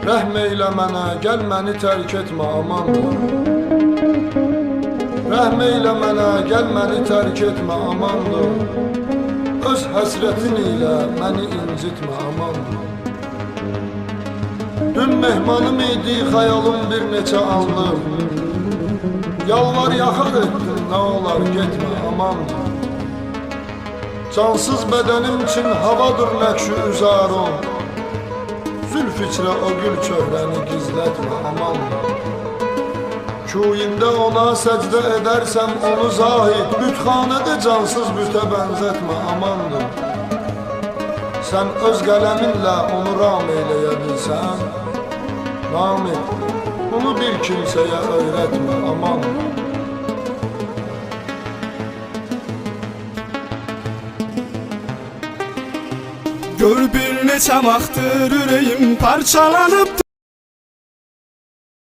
Rəhm eylə mənə, gəl məni tərk etmə amandır Rəhm eylə mənə, gəl məni tərk etmə amandır Öz həsrətin ilə məni incitmə amandır Dün mehmanım idi xəyalım bir neçə anlıq Yalvar yaxar etdim, nə olar getmə amandır Cansız bədənim üçün havadır nəqşü üzarım İçrə o gül çöhrəni gizlətmə amandır Kuyində ona səcdə edərsəm onu zahid Bütxanədə cansız bütə bənzətmə amandır Sən öz qələminlə onu ram eyləyə bilsən Namid, bunu bir kimsəyə öyrətmə Gör bir neçə vaxtdır ürəyim parçalanıb